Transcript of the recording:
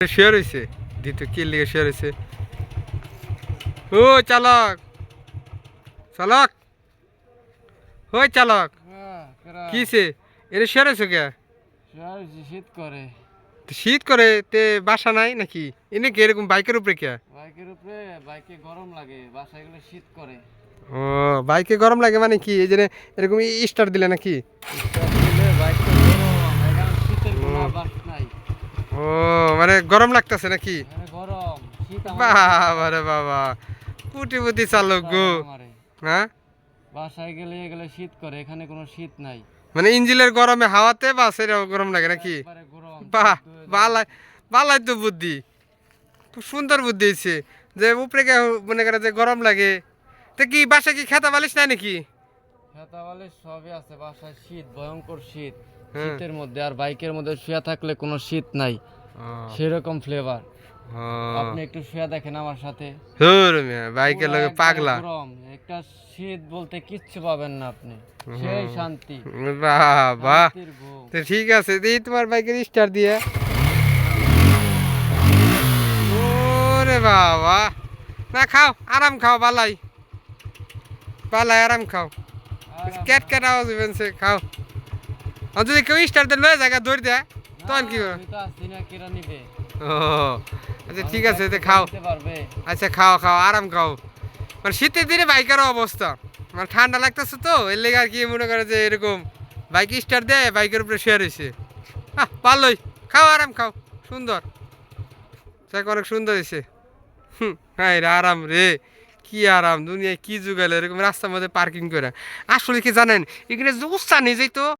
Share হয়েছে দ্বিতীয় কি লিগে শেয়ার হয়েছে ও চালক। চালক। ওই চালক। কিসে এর শেয়ার হয়েছে কে? শীত করে। শীত করে তে বাসা নাই নাকি? এনে কি এরকম বাইকের উপরে কে? বাইকের উপরে বাইকে গরম লাগে বাসায় গেলে শীত করে। ও বাইকে গরম লাগে মানে কি? এই জন্য এরকম স্টার দিলে নাকি বাইকটা গরম এখানে শীতের কোনো ও। আবাস নাই ও মানে গরম লাগতেছে নাকি? গরম। শীত বাবা রে বাবা। পুটি চালক গো। হ্যাঁ? বাসায় গেলে গেলে শীত করে এখানে কোনো শীত নাই। মানে ইঞ্জিনের গরমে হাওয়াতে বা সেটা গরম লাগে নাকি? বাহ হয়ে। বালাই বালাই তো বুদ্ধি। খুব সুন্দর বুদ্ধি হয়েছে যে উপরে মনে করে যে গরম লাগে। তো কি বাসায় কি খেতা বালিশ নাই নাকি? হেতাবালে সবই আছে বাসায় শীত ভয়ঙ্কর শীত। হ্যাঁ। শীতের মধ্যে আর বাইকের মধ্যে শুয়ে থাকলে কোনো শীত নাই। সেরকম ফ্লেভার আপনি একটু শুয়ে দেখেন আমার সাথে। বাইকের লগে পাগলা। একটা শীত বলতে কিচ্ছু পাবেন না আপনি। সেই শান্তি। তো ঠিক আছে দিই তোমার বাইকের স্টার দিয়ে। ওরে বাবা। না খাও আরাম খাও বালাই বালাই আরাম খাও। ক্যাট ক্যাট আওয়াজ হইবেন সে খাও। আর যদি কেউ স্টার দিয়ে লয়ে জায়গা দৌড় দেয় তখন কি ও আচ্ছা ঠিক আছে তো খাও। আচ্ছা খাও খাও আরাম খাও। মানে শীতের দিনে বাইকেরও অবস্থা। মানে ঠান্ডা লাগতেছে তো এর লেগে আর কি মনে করে যে এরকম বাইক স্টার দেয় বাইকের উপরে শেয়ার হয়েছে আহ ভালোই খাও আরাম খাও। সুন্দর। দেখ অনেক সুন্দর হয়েছে। হুম হ্যাঁ রে আরাম রে। কি আরাম, দুনিয়ায় কি যুগালে এরকম রাস্তার মধ্যে পার্কিং করে। আসলে কি জানেন, এখানে যে উৎসাহ তো